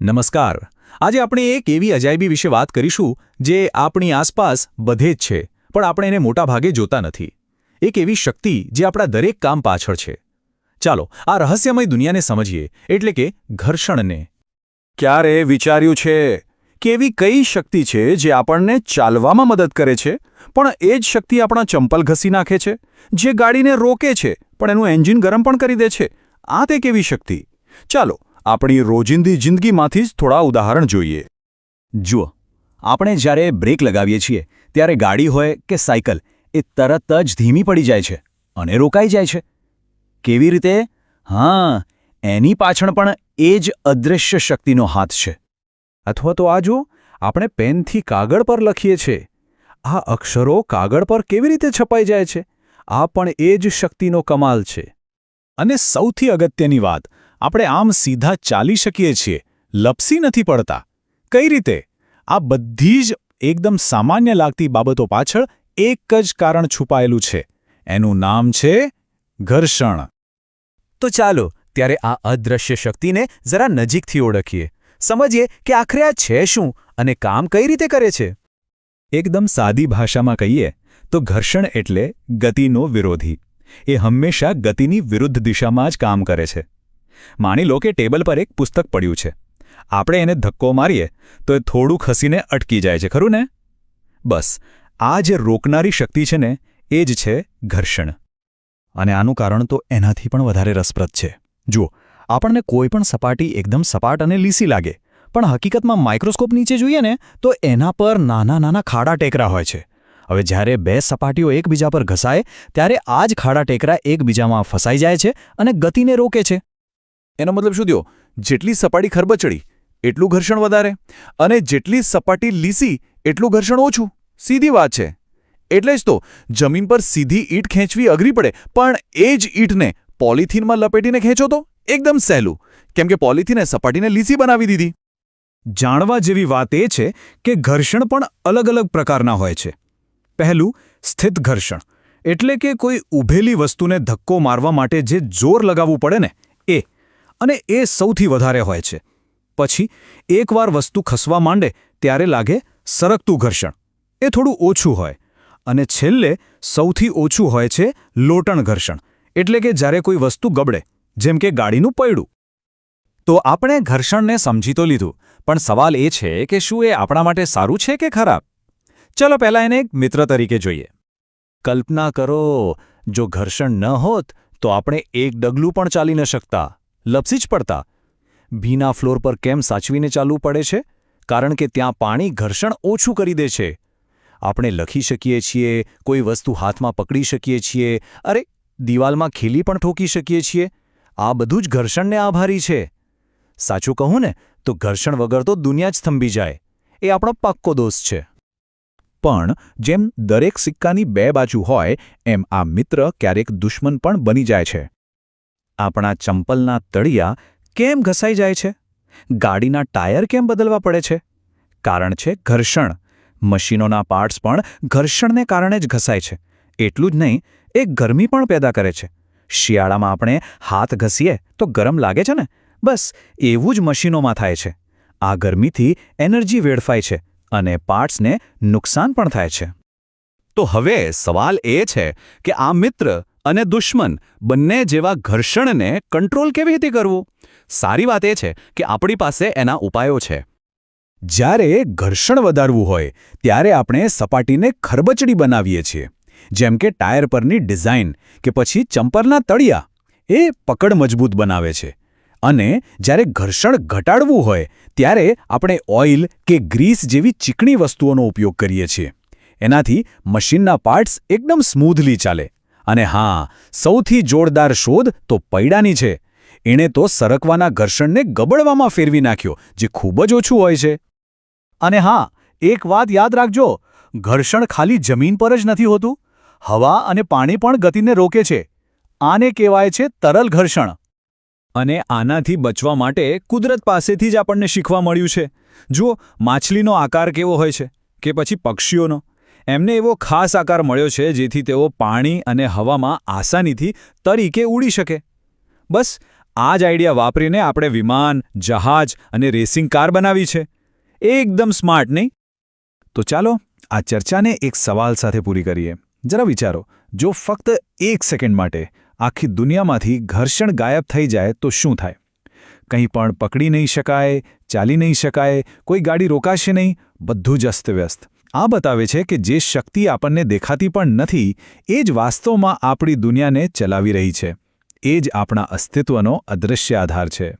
નમસ્કાર. આજે આપણે એક એવી અજાયબી વિશે વાત કરીશું, જે આપણી આસપાસ બધે જ છે, પણ આપણે એને મોટા ભાગે જોતા નથી. એક એવી શક્તિ જે આપણા દરેક કામ પાછળ છે. ચાલો, આ રહસ્યમય દુનિયાને સમજીએ, એટલે કે ઘર્ષણને. ક્યારે વિચાર્યું છે કે એવી કઈ શક્તિ છે જે આપણને ચાલવામાં મદદ કરે છે, પણ એ જ શક્તિ આપણા ચંપલ ઘસી નાખે છે, જે ગાડીને રોકે છે, પણ એનું એન્જિન ગરમ પણ કરી દે છે? આ તે કેવી શક્તિ? ચાલો આપણી રોજિંદી જિંદગીમાંથી જ થોડા ઉદાહરણ જોઈએ. જુઓ, આપણે જ્યારે બ્રેક લગાવીએ છીએ, ત્યારે ગાડી હોય કે સાયકલ, એ તરત જ ધીમી પડી જાય છે અને રોકાઈ જાય છે. કેવી રીતે? હા, એની પાછળ પણ એ જ અદૃશ્ય શક્તિનો હાથ છે. અથવા તો આ જુઓ, આપણે પેનથી કાગળ પર લખીએ છીએ આ અક્ષરો કાગળ પર કેવી રીતે છપાઈ જાય છે? આ પણ એ જ શક્તિનો કમાલ છે. અને સૌથી અગત્યની વાત આપણે આમ સીધા ચાલી શકીએ છીએ. લપસી નથી પડતા. કઈ રીતે? આ બધી જ એકદમ સામાન્ય લાગતી બાબતો પાછળ એક જ કારણ છુપાયેલું છે. એનું નામ છે ઘર્ષણ. તો ચાલો ત્યારે આ અદૃશ્ય શક્તિને જરા નજીકથી ઓળખીએ. સમજીએ કે આખરે આ છે શું અને કામ કઈ રીતે કરે છે? એકદમ સાદી ભાષામાં કહીએ તો ઘર્ષણ એટલે ગતિનો વિરોધી. એ હંમેશા ગતિની વિરુદ્ધ દિશામાં જ કામ કરે છે. માની લો કે ટેબલ પર એક પુસ્તક પડ્યું છે. આપણે એને ધક્કો મારીએ તો એ થોડું ખસીને અટકી જાય છે, ખરું ને? બસ, આ જે રોકનારી શક્તિ છે ને, એ જ છે ઘર્ષણ. અને આનું કારણ તો એનાથી પણ વધારે રસપ્રદ છે. જુઓ, આપણને કોઈ પણ સપાટી એકદમ સપાટ અને લીસી લાગે, પણ હકીકતમાં માઇક્રોસ્કોપ નીચે જોઈએ ને, તો એના પર નાના નાના ખાડા ટેકરા હોય છે. હવે જ્યારે બે સપાટીઓ એકબીજા પર ઘસાય, ત્યારે આ જ ખાડા ટેકરા એકબીજામાં ફસાઈ જાય છે અને ગતિને રોકે છે. એનો મતલબ શું થયો? જેટલી સપાટી ખરબચડી, એટલું ઘર્ષણ વધારે. અને જેટલી સપાટી લીસી, એટલું ઘર્ષણ ઓછું. સીધી વાત છે. એટલે જ તો, જમીન પર સીધી ઈંટ ખેંચવી અઘરી પડે, પણ એ જ ઈંટને પોલિથીનમાં લપેટીને ખેંચો તો એકદમ સહેલું. કેમ કે પોલિથીને સપાટીને લીસી બનાવી દીધી. જાણવા જેવી વાત એ છે કે ઘર્ષણ પણ અલગ અલગ પ્રકારના હોય છે. પહેલું, સ્થિત ઘર્ષણ. એટલે કે કોઈ ઊભેલી વસ્તુને ધક્કો મારવા માટે જે જોર લગાવવું પડે ને, એ. અને એ સૌથી વધારે હોય છે. પછી, એકવાર વસ્તુ ખસવા માંડે, ત્યારે લાગે સરકતું ઘર્ષણ. એ થોડું ઓછું હોય. અને છેલ્લે સૌથી ઓછું હોય છે લોટણ ઘર્ષણ. એટલે કે જ્યારે કોઈ વસ્તુ ગબડે, જેમ કે ગાડીનું પૈડું. તો આપણે ઘર્ષણને સમજી તો લીધું, પણ સવાલ એ છે કે શું એ આપણા માટે સારું છે કે ખરાબ? ચલો પહેલાં એને એક મિત્ર તરીકે જોઈએ. કલ્પના કરો, જો ઘર્ષણ ન હોત, તો આપણે એક ડગલું પણ ચાલી ન શકતા. લપસી જ પડતા. ભીના ફ્લોર પર કેમ સાચવીને ચાલવું પડે છે? કારણ કે ત્યાં પાણી ઘર્ષણ ઓછું કરી દે છે. આપણે લખી શકીએ છીએ, કોઈ વસ્તુ હાથમાં પકડી શકીએ છીએ, અરે, દિવાલમાં ખીલી પણ ઠોકી શકીએ છીએ. આ બધું જ ઘર્ષણને આભારી છે. સાચું કહું ને, તો ઘર્ષણ વગર તો દુનિયા જ થંભી જાય. એ આપણો પાક્કો દોષ છે. પણ, જેમ દરેક સિક્કાની બે બાજુ હોય, એમ આ મિત્ર ક્યારેક દુશ્મન પણ બની જાય છે. આપણા ચંપલના તળિયા કેમ ઘસાઈ જાય છે? ગાડીના ટાયર કેમ બદલવા પડે છે? કારણ છે ઘર્ષણ. મશીનોના પાર્ટ્સ પણ ઘર્ષણને કારણે જ ઘસાય છે. એટલું જ નહીં, એ ગરમી પણ પેદા કરે છે. શિયાળામાં આપણે હાથ ઘસીએ તો ગરમ લાગે છે ને? બસ, એવું જ મશીનોમાં થાય છે. આ ગરમીથી એનર્જી વેડફાય છે અને પાર્ટ્સને નુકસાન પણ થાય છે. તો હવે સવાલ એ છે કે આ મિત્ર અને દુશ્મન બંને જેવા ઘર્ષણને કંટ્રોલ કેવી રીતે કરવું? સારી વાત એ છે કે આપણી પાસે એના ઉપાયો છે. જ્યારે ઘર્ષણ વધારવું હોય, ત્યારે આપણે સપાટીને ખરબચડી બનાવીએ છીએ, જેમ કે ટાયર પરની ડિઝાઇન કે પછી ચંપરના તળિયા. એ પકડ મજબૂત બનાવે છે. અને જ્યારે ઘર્ષણ ઘટાડવું હોય, ત્યારે આપણે ઓઇલ કે ગ્રીસ જેવી ચીકણી વસ્તુઓનો ઉપયોગ કરીએ છીએ. એનાથી મશીનના પાર્ટ્સ એકદમ સ્મૂધલી ચાલે. અને હા, સૌથી જોરદાર શોધ તો પૈડાની છે. એણે તો સરકવાના ઘર્ષણને ગબડવામાં ફેરવી નાખ્યો, જે ખૂબ જ ઓછું હોય છે. અને હા, એક વાત યાદ રાખજો, ઘર્ષણ ખાલી જમીન પર જ નથી હોતું. હવા અને પાણી પણ ગતિને રોકે છે. આને કહેવાય છે તરલ ઘર્ષણ. અને આનાથી બચવા માટે કુદરત પાસેથી જ આપણને શીખવા મળ્યું છે. જુઓ, માછલીનો આકાર કેવો હોય છે, કે પછી પક્ષીઓનો. એમને એવો ખાસ આકાર મળ્યો છે જેથી તેઓ પાણી અને હવામાં આસાનીથી તરીકે ઉડી શકે. બસ, આ જ આઈડિયા વાપરીને આપણે વિમાન, જહાજ અને રેસિંગ કાર બનાવી છે. એકદમ સ્માર્ટ, નહીં? તો ચાલો, આ ચર્ચાને એક સવાલ સાથે પૂરી કરીએ. જરા વિચારો, જો ફક્ત એક સેકન્ડ માટે આખી દુનિયામાંથી ઘર્ષણ ગાયબ થઈ જાય, તો શું થાય? કંઈ પણ પકડી નહીં શકાય, ચાલી નહીં શકાય, કોઈ ગાડી રોકાશે નહીં, બધું જ અસ્તવ્યસ્ત. આ બતાવે છે કે જે શક્તિ આપણને દેખાતી પણ નથી, એ જ વાસ્તવમાં આપણી દુનિયાને ચલાવી રહી છે. એ જ આપણા અસ્તિત્વનો અદૃશ્ય આધાર છે.